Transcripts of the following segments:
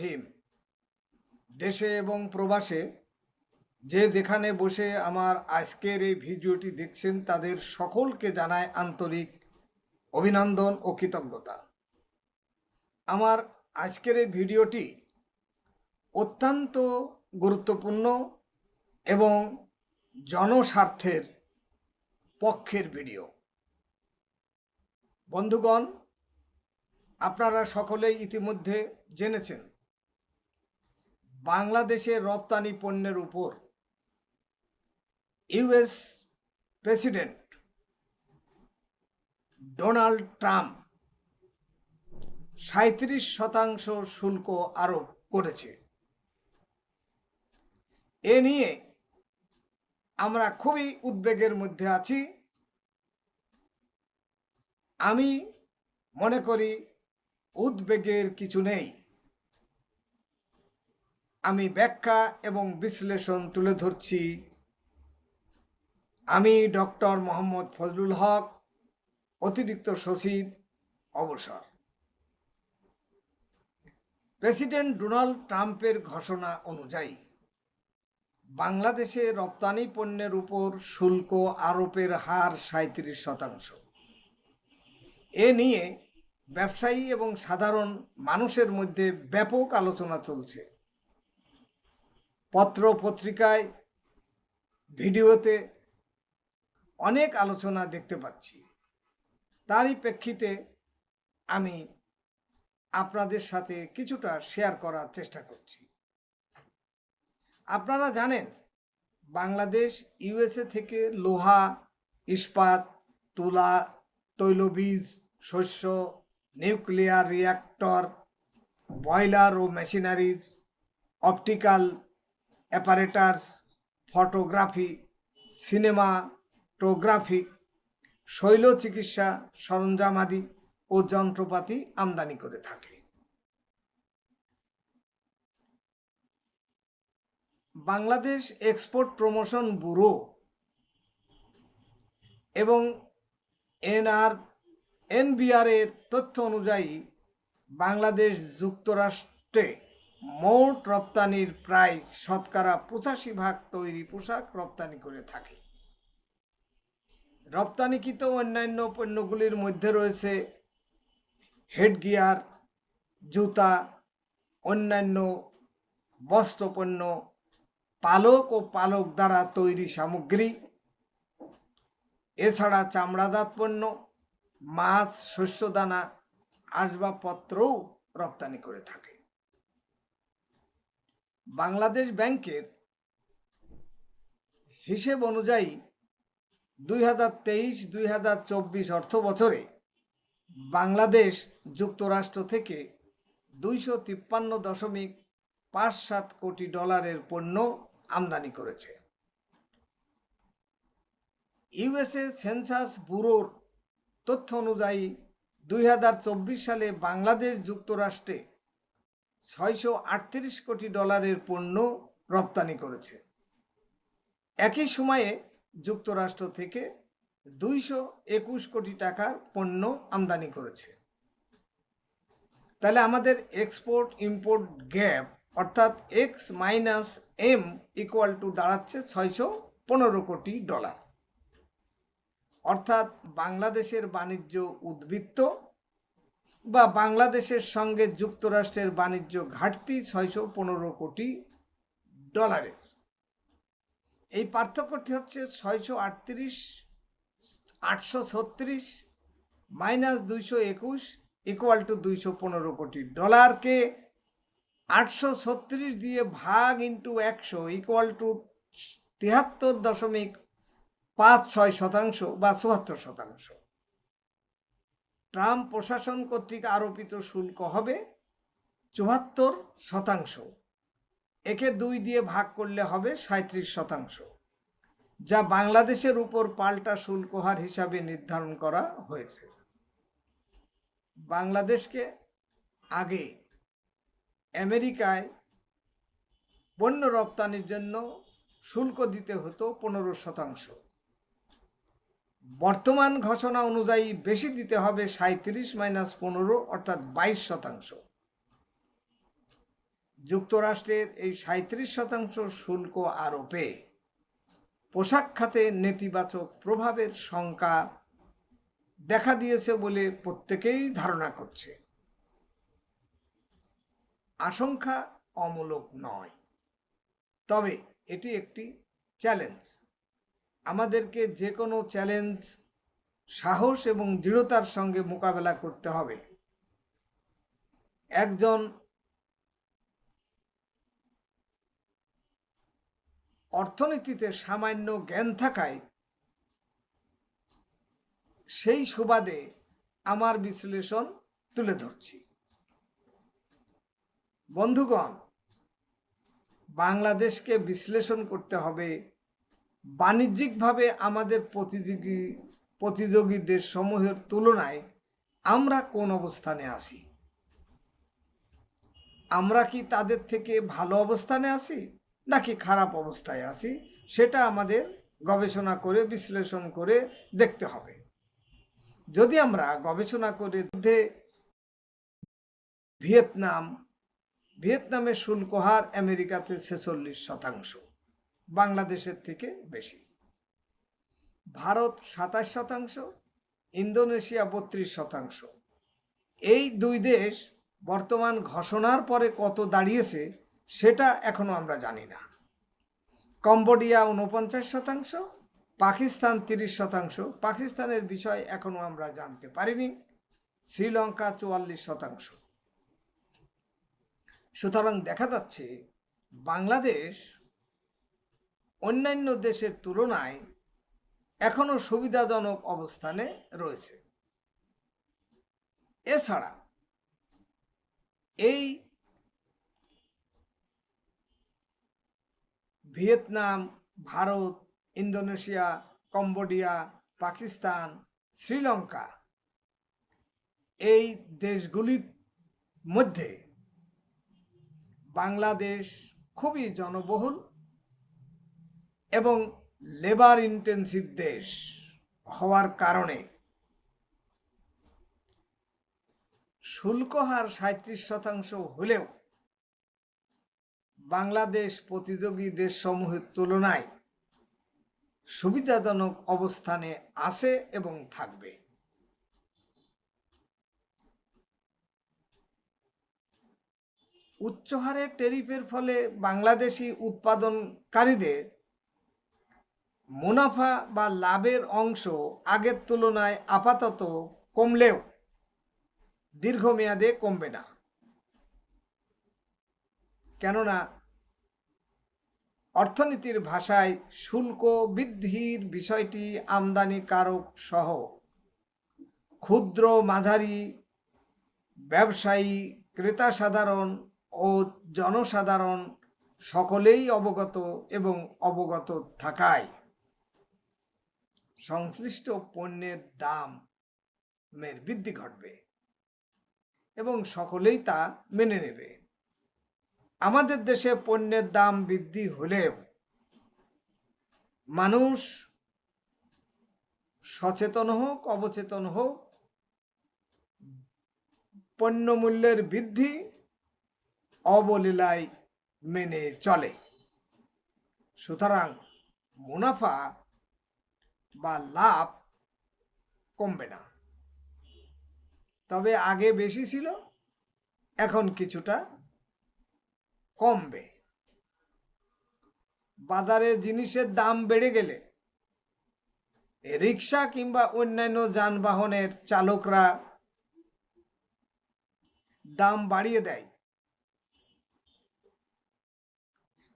হিম। দেশে এবং প্রবাসে যে যেখানে বসে আমার আজকের এই ভিডিওটি দেখছেন, তাদের সকলকে জানায় আন্তরিক অভিনন্দন ও কৃতজ্ঞতা। আমার আজকের এই ভিডিওটি অত্যন্ত গুরুত্বপূর্ণ এবং জনস্বার্থের পক্ষের ভিডিও। বন্ধুগণ, আপনারা সকলেই ইতিমধ্যে জেনেছেন বাংলাদেশের রপ্তানি পণ্যের উপর ইউএস প্রেসিডেন্ট ডোনাল্ড ট্রাম্প সাঁত্রিশ শতাংশ শুল্ক আরোপ করেছে। এ নিয়ে আমরা খুবই উদ্বেগের মধ্যে আছি। আমি মনে করি উদ্বেগের কিছু নেই। আমি ব্যাখ্যা এবং বিশ্লেষণ তুলে ধরছি। আমি ডক্টর মোহাম্মদ ফজলুল হক, অতিরিক্ত সচিব, অবসর। প্রেসিডেন্ট ডোনাল্ড ট্রাম্পের ঘোষণা অনুযায়ী, বাংলাদেশে রপ্তানি পণ্যের উপর শুল্ক আরোপের হার সাঁত্রিশ শতাংশ। এ নিয়ে ব্যবসায়ী এবং সাধারণ মানুষের মধ্যে ব্যাপক আলোচনা চলছে। পত্র পত্রিকায়, ভিডিওতে অনেক আলোচনা দেখতে পাচ্ছি। তারই প্রেক্ষিতে আমি আপনাদের সাথে কিছুটা শেয়ার করার চেষ্টা করছি। আপনারা জানেন, বাংলাদেশ, ইউএসএ থেকে লোহা, ইস্পাত, তুলা, তৈলবীজ, শস্য, নিউক্লিয়ার রিয়াক্টর বয়লার ও machineries, optical apparatus photography, cinematography শৈল চিকিৎসা সরঞ্জামাদি ও যন্ত্রপাতি আমদানি করে থাকে। বাংলাদেশ এক্সপোর্ট প্রমোশন ব্যুরো এবং এনআর, এনবিআর এর তথ্য অনুযায়ী বাংলাদেশ যুক্তরাষ্ট্রে মোট রপ্তানির প্রায় শতকরা পঁচাশি ভাগ তৈরি পোশাক রপ্তানি করে থাকে। রপ্তানিকৃত অন্যান্য পণ্যগুলির মধ্যে রয়েছে হেডগিয়ার, জুতা, অন্যান্য বস্ত্রপণ্য, পালক ও পালক দ্বারা তৈরি সামগ্রী, এছাড়া চামড়াদাত পণ্য, মাছ, শস্যদানা, আসবাবপত্রও রপ্তানি করে থাকে। বাংলাদেশ ব্যাংকের হিসেব অনুযায়ী দুই হাজার তেইশ, দুই হাজার চব্বিশ অর্থ বছরে বাংলাদেশ যুক্তরাষ্ট্র থেকে দুইশো তিপ্পান্ন দশমিক পাঁচ সাত কোটি ডলারের পণ্য আমদানি করেছে। ইউএসএ সেন্সাস ব্যুরোর তথ্য অনুযায়ী দুই হাজার চব্বিশ সালে বাংলাদেশ যুক্তরাষ্ট্রে ছয়শো আটত্রিশ কোটি ডলারের পণ্য রপ্তানি করেছে। একই সময়ে যুক্তরাষ্ট্র থেকে দুইশো একুশ কোটি টাকার পণ্য আমদানি করেছে। তাহলে আমাদের এক্সপোর্ট ইম্পোর্ট গ্যাপ অর্থাৎ X minus M equal to দাঁড়াচ্ছে ছয়শো পনেরো কোটি ডলার। অর্থাৎ বাংলাদেশের বাণিজ্য উদ্বৃত্ত বা বাংলাদেশের সঙ্গে যুক্তরাষ্ট্রের বাণিজ্য ঘাটতি ছয়শো পনেরো কোটি ডলারের। এই পার্থক্যটি হচ্ছে ছয়শো আটত্রিশ, আটশো ছত্রিশ, মাইনাস দুইশো একুশ ইকুয়াল টু দুইশো পনেরো কোটি ডলারকে আটশো ছত্রিশ দিয়ে ভাগ ইন্টু একশো ইকুয়াল টু তিয়াত্তর দশমিক পাঁচ ছয় শতাংশ বা চুয়াত্তর শতাংশ। ট্রাম্প প্রশাসন কর্তৃক আরোপিত শুল্ক হবে চুয়াত্তর শতাংশ। একে দুই দিয়ে ভাগ করলে হবে সাঁত্রিশ শতাংশ। যা বাংলাদেশের উপর পাল্টা শুল্ক হার হিসাবে নির্ধারণ করা হয়েছে। বাংলাদেশকে আগে আমেরিকায় পণ্য রপ্তানির জন্য শুল্ক দিতে হতো পনেরো শতাংশ। বর্তমান ঘোষণা অনুযায়ী বেশি দিতে হবে সাঁত্রিশ মাইনাস পনেরো অর্থাৎ বাইশ শতাংশ। যুক্তরাষ্ট্রের এই সাঁত্রিশ শতাংশ শুল্ক আরোপে পোশাক খাতে নেতিবাচক প্রভাবের শঙ্কা দেখা দিয়েছে বলে প্রত্যেকেই ধারণা করছে। আশঙ্কা অমূলক নয়, তবে এটি একটি চ্যালেঞ্জ। আমাদেরকে যে কোনো চ্যালেঞ্জ সাহস এবং দৃঢ়তার সঙ্গে মোকাবেলা করতে হবে। একজন অর্থনীতিতে সামান্য জ্ঞান থাকায় সেই সুবাদে আমার বিশ্লেষণ তুলে ধরছি। বন্ধুগণ, বাংলাদেশকে বিশ্লেষণ করতে হবে বাণিজ্যিকভাবে আমাদের প্রতিযোগী প্রতিযোগী দেশসমূহের তুলনায় আমরা কোন অবস্থানে আছি আমরা কি তাদের থেকে ভালো অবস্থানে আছি নাকি খারাপ অবস্থায় আছি সেটা আমাদের গবেষণা করে, বিশ্লেষণ করে দেখতে হবে। যদি আমরা গবেষণা করে মধ্যে ভিয়েতনাম, ভিয়েতনামের শুল্ক হার আমেরিকাতে ছেচল্লিশ শতাংশ। বাংলাদেশের থেকে বেশি। ভারত সাতাশ শতাংশ, ইন্দোনেশিয়া বত্রিশ শতাংশ। এই দুই দেশ বর্তমান ঘোষণার পরে কত দাঁড়িয়েছে, সেটা এখনও আমরা জানি না। কম্বোডিয়া উনপঞ্চাশ শতাংশ, পাকিস্তান তিরিশ শতাংশ। পাকিস্তানের বিষয় এখনও আমরা জানতে পারিনি, শ্রীলঙ্কা চুয়াল্লিশ শতাংশ। সুতরাং দেখা যাচ্ছে, বাংলাদেশ অন্যান্য দেশের তুলনায় এখনও সুবিধাজনক অবস্থানে রয়েছে। এছাড়া এই Vietnam, Bharat, Indonesia, Cambodia, Pakistan, Sri Lanka এই দেশগুলির মধ্যে বাংলাদেশ খুবই জনবহুল এবং লেবার ইন্টেন্সিভ দেশ হওয়ার কারণে শুল্ক হার সাঁত্রিশ শতাংশ হলেও বাংলাদেশ প্রতিযোগী দেশসমূহের তুলনায় সুবিধাজনক অবস্থানে আছে এবং থাকবে। উচ্চ হারে টেরিফের ফলে বাংলাদেশি উৎপাদনকারীদের মুনাফা বা লাভের অংশ আগের তুলনায় আপাতত কমলেও দীর্ঘমেয়াদে কমবে না। কেননা অর্থনীতির ভাষায় শুল্ক বৃদ্ধির বিষয়টি আমদানিকারক সহ ক্ষুদ্র মাঝারি ব্যবসায়ী ক্রেতা সাধারণ ও জনসাধারণ সকলেই অবগত এবং অবগত থাকায় সংশ্লিষ্ট পণ্যের দামের বৃদ্ধি ঘটবে এবং সকলেই তা মেনে নেবে। আমাদের দেশে পণ্যের দাম বৃদ্ধি হলেও মানুষ সচেতন হোক, অবচেতন হোক পণ্য মূল্যের বৃদ্ধি অবলীলায় মেনে চলে। সুতরাং মুনাফা বা লাভ কমবে না। তবে আগে বেশি ছিল, এখন কিছুটা কমবে। বাজারে জিনিসের দাম বেড়ে গেলে রিক্সা কিংবা অন্যান্য যানবাহনের চালকরা দাম বাড়িয়ে দেয়।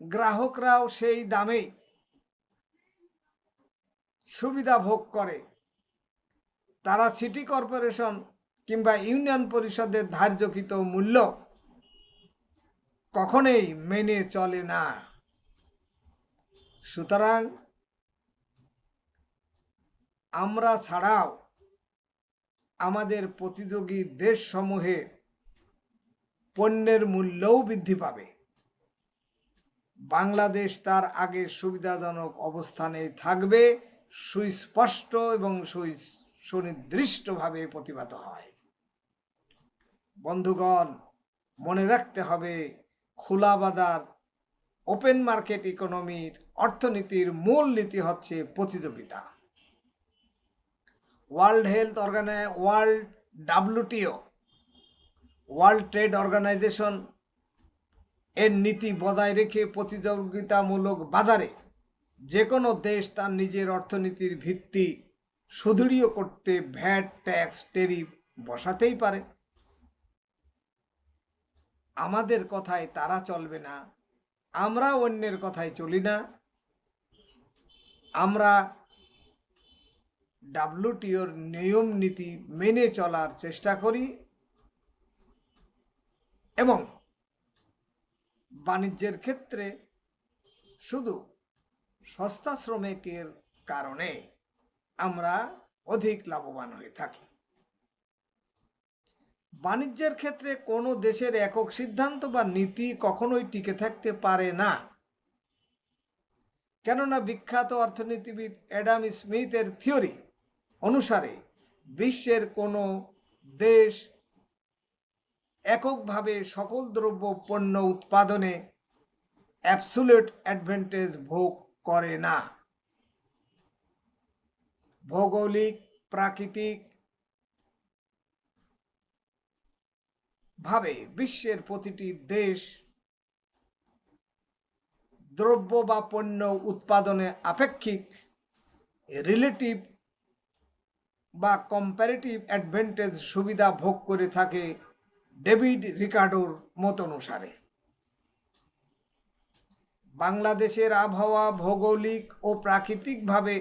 গ্রাহকরাও সেই দামেই সুবিধা ভোগ করে। তারা সিটি কর্পোরেশন কিংবা ইউনিয়ন পরিষদের ধার্যকৃত মূল্য কখনোই মেনে চলে না। সুতরাং আমরা ছাড়াও আমাদের প্রতিযোগী দেশসমূহের পণ্যের মূল্যও বৃদ্ধি পাবে। বাংলাদেশ তার আগের সুবিধাজনক অবস্থানে থাকবে। সুস্পষ্ট এবং সুনির্দিষ্টভাবে প্রতিভাত হয়। বন্ধুগণ, মনে রাখতে হবে, খোলা বাজার, ওপেন মার্কেট ইকোনমির অর্থনীতির মূল নীতি হচ্ছে প্রতিযোগিতা। World health অর্গানাই world WTO, world trade organisation, এর নীতি বজায় রেখে প্রতিযোগিতামূলক বাজারে যে কোনো দেশ তার নিজের অর্থনীতির ভিত্তি সুদৃঢ় করতে ভ্যাট, ট্যাক্স, টেরিফ বসাতেই পারে। আমাদের কথায় তারা চলবে না আমরা অন্যের কথায় চলি না। আমরা ডাব্লিউটিওর নিয়ম নীতি মেনে চলার চেষ্টা করি এবং বাণিজ্যের ক্ষেত্রে শুধু সস্তা শ্রমিকের কারণে আমরা অধিক লাভবান হয়ে থাকি। বাণিজ্যের ক্ষেত্রে কোনো দেশের একক সিদ্ধান্ত বা নীতি কখনোই টিকে থাকতে পারে না। কেননা বিখ্যাত অর্থনীতিবিদ অ্যাডাম স্মিথের থিওরি অনুসারে বিশ্বের কোনো দেশ এককভাবে সকল দ্রব্য, পণ্য, উৎপাদনে অ্যাবসুলেট অ্যাডভান্টেজ ভোগ করে না। ভৌগোলিক, প্রাকৃতিক ভাবে বিশ্বের প্রতিটি দেশ দ্রব্য বা পণ্য উৎপাদনে আপেক্ষিক রিলেটিভ বা কম্পারেটিভ অ্যাডভান্টেজ সুবিধা ভোগ করে থাকে ডেভিড রিকার্ডোর মত অনুসারে। বাংলাদেশের আবহাওয়া ভৌগোলিক ও প্রাকৃতিকভাবে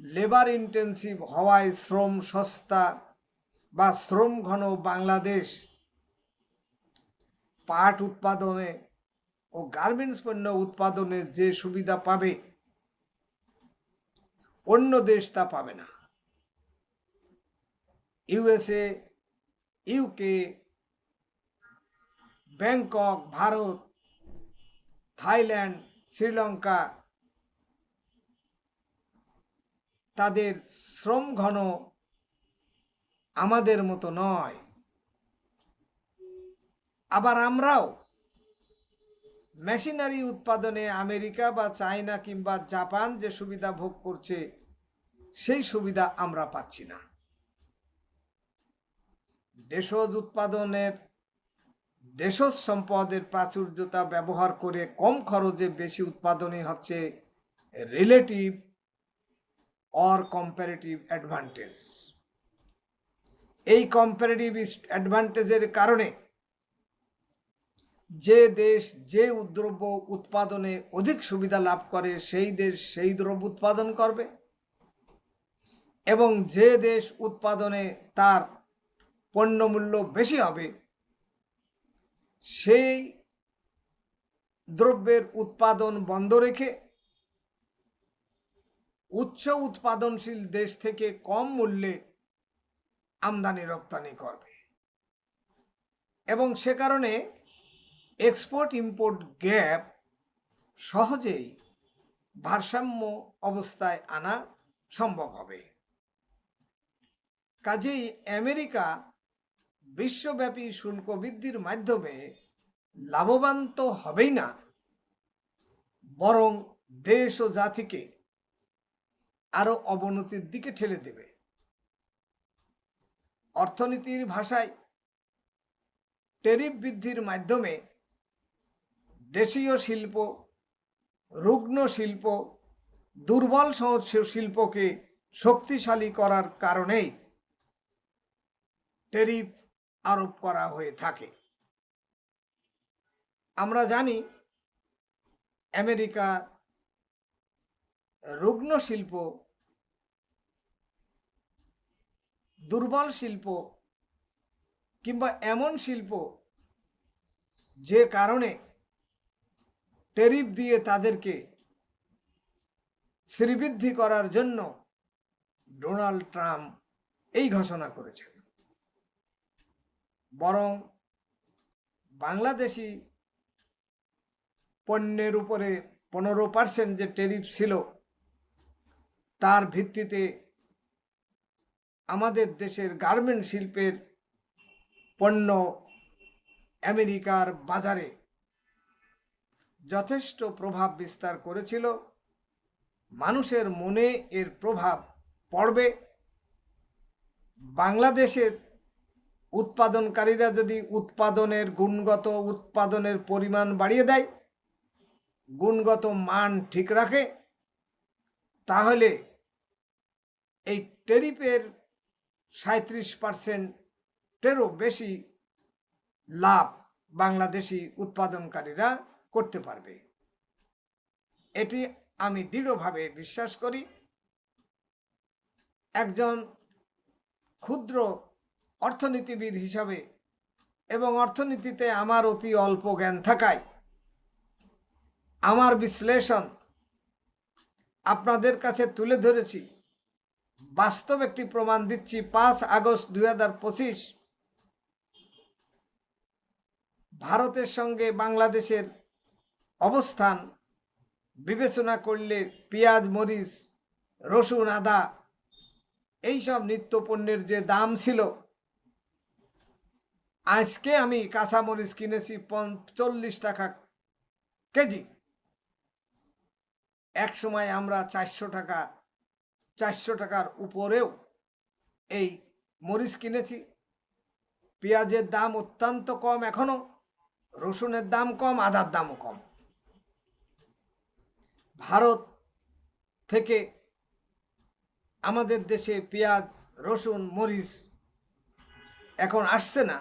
লেবার ইন্টেন্সিভ হওয়ায় শ্রম সস্তা বা শ্রম ঘন বাংলাদেশ পাট উৎপাদনে ও গার্মেন্টস পণ্য উৎপাদনে যে সুবিধা পাবে, অন্য দেশ তা পাবে না। USA UK Bangkok Bharat Thailand, Sri Lanka তাদের শ্রম ঘন আমাদের মতো নয়। আবার আমরাও মেশিনারি উৎপাদনে আমেরিকা বা চায়না কিংবা জাপান যে সুবিধা ভোগ করছে, সেই সুবিধা আমরা পাচ্ছি না। দেশজ উৎপাদনের দেশজ সম্পদের প্রাচুর্যতা ব্যবহার করে কম খরচে বেশি উৎপাদনই হচ্ছে রিলেটিভ অর কম্পারেটিভ অ্যাডভান্টেজ এই কম্পারেটিভ অ্যাডভান্টেজের কারণে যে দেশ যে দ্রব্য উৎপাদনে অধিক সুবিধা লাভ করে, সেই দেশ সেই দ্রব্য উৎপাদন করবে এবং যে দেশ উৎপাদনে তার পণ্যমূল্য বেশি হবে সেই দ্রব্যের উৎপাদন বন্ধ রেখে উচ্চ উৎপাদনশীল দেশ থেকে কম মূল্যে আমদানি রপ্তানি করবে। এবং সে কারণে এক্সপোর্ট ইম্পোর্ট গ্যাপ সহজেই ভারসাম্য অবস্থায় আনা সম্ভব হবে। কাজেই আমেরিকা বিশ্বব্যাপী শুল্ক বৃদ্ধির মাধ্যমে লাভবান তো হবেই না, বরং দেশ ও জাতিকে আরও অবনতির দিকে ঠেলে দেবে। অর্থনীতির ভাষায় টেরিফ বৃদ্ধির মাধ্যমে দেশীয় শিল্প, রুগ্ন শিল্প, দুর্বল শিল্পকে শক্তিশালী করার কারণেই টেরিফ আরোপ করা হয়ে থাকে। আমরা জানি আমেরিকা রুগ্ন শিল্প, দুর্বল শিল্প কিংবা এমন শিল্প যে কারণে টেরিফ দিয়ে তাদেরকে শ্রীবৃদ্ধি করার জন্য ডোনাল্ড ট্রাম্প এই ঘোষণা করেছেন। বরং বাংলাদেশি পণ্যের উপরে পনেরো পার্সেন্ট যে টেরিফ ছিল, তার ভিত্তিতে আমাদের দেশের গার্মেন্ট শিল্পের পণ্য আমেরিকার বাজারে যথেষ্ট প্রভাব বিস্তার করেছিল। মানুষের মনে এর প্রভাব পড়বে। বাংলাদেশের উৎপাদনকারীরা যদি উৎপাদনের গুণগত উৎপাদনের পরিমাণ বাড়িয়ে দেয়, গুণগত মান ঠিক রাখে, তাহলে এই টেরিপের সাঁত্রিশ পার্সেন্টেরও বেশি লাভ বাংলাদেশি উৎপাদনকারীরা করতে পারবে। এটি আমি দৃঢ়ভাবে বিশ্বাস করি। একজন ক্ষুদ্র অর্থনীতিবিদ হিসাবে এবং অর্থনীতিতে আমার অতি অল্প জ্ঞান থাকায় আমার বিশ্লেষণ আপনাদের কাছে তুলে ধরেছি। বাস্তব একটি প্রমাণ দিচ্ছি, পাঁচ আগস্ট দুই হাজার পঁচিশ ভারতের সঙ্গে বাংলাদেশের অবস্থান, বিবেচনা করলে পেঁয়াজ, মরিচ, রসুন, আদা, এইসব নিত্য পণ্যের যে দাম ছিল আজকে আমি কাঁচামরিচ কিনেছি পঞ্চল্লিশ টাকা কেজি। এক সময় আমরা চারশো টাকা, চারশো টাকার উপরেও এই মরিচ কিনেছি। পেঁয়াজের দাম অত্যন্ত কম এখনও, রসুনের দাম কম, আদার দামও কম। ভারত থেকে আমাদের দেশে পেঁয়াজ, রসুন, মরিচ এখন আসছে না।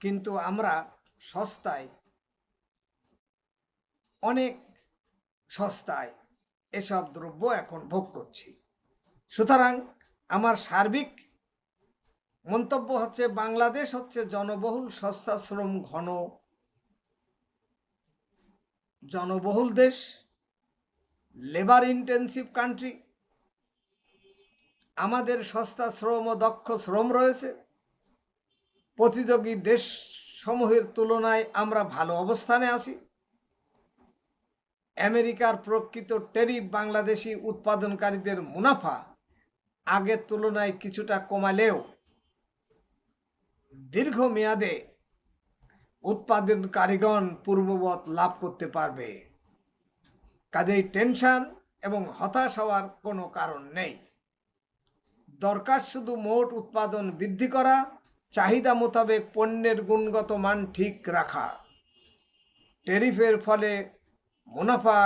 কিন্তু আমরা সস্তায়, অনেক সস্তায় এসব দ্রব্য এখন ভোগ করছি। সুতরাং আমার সার্বিক মন্তব্য হচ্ছে, বাংলাদেশ হচ্ছে জনবহুল, সস্তা, শ্রম, ঘন, জনবহুল দেশ লেবার ইন্টেন্সিভ কান্ট্রি আমাদের সস্তা শ্রম ও দক্ষ শ্রম রয়েছে। প্রতিযোগী দেশ সমূহের তুলনায় আমরা ভালো অবস্থানে আছি। আমেরিকার প্রকৃত টেরিফ বাংলাদেশি উৎপাদনকারীদের মুনাফা আগের তুলনায় কিছুটা কমালেও দীর্ঘমেয়াদে উৎপাদনকারীগণ পূর্ববৎ লাভ করতে পারবে। কাজেই টেনশন এবং হতাশ হওয়ার কোনো কারণ নেই। দরকার শুধু মোট উৎপাদন বৃদ্ধি করা চাহিদা মোতাবেক পণ্যের গুণগত মান ঠিক রাখা। টেরিফের ফলে মুনাফা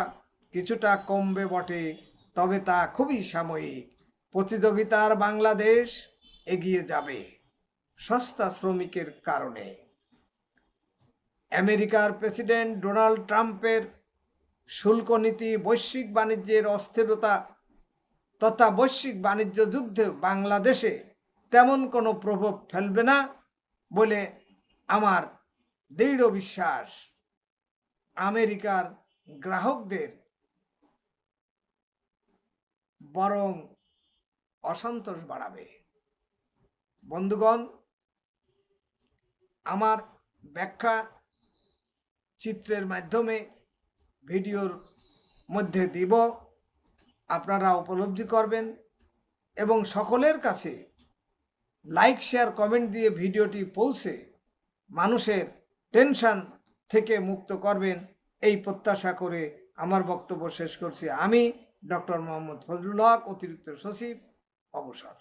কিছুটা কমবে বটে, তবে তা খুবই সাময়িক। প্রতিযোগিতার বাংলাদেশ এগিয়ে যাবে সস্তা শ্রমিকের কারণে। আমেরিকার প্রেসিডেন্ট ডোনাল্ড ট্রাম্পের শুল্ক নীতি বৈশ্বিক বাণিজ্যের অস্থিরতা তথা বৈশ্বিক বাণিজ্য যুদ্ধে বাংলাদেশে তেমন কোনো প্রভাব ফেলবে না বলে আমার দৃঢ় বিশ্বাস। আমেরিকার গ্রাহকদের বরং অসন্তোষ বাড়াবে। বন্ধুগণ, আমার ব্যাখ্যা চিত্রের মাধ্যমে ভিডিওর মধ্যে দিব। আপনারা উপলব্ধি করবেন এবং সকলের কাছে লাইক, শেয়ার, কমেন্ট দিয়ে ভিডিওটি পৌঁছে মানুষের টেনশন থেকে মুক্ত করবেন। এই প্রত্যাশা করে আমার বক্তব্য শেষ করছি। আমি ডক্টর মোহাম্মদ ফজলুল হক, অতিরিক্ত সচিব, অবসর।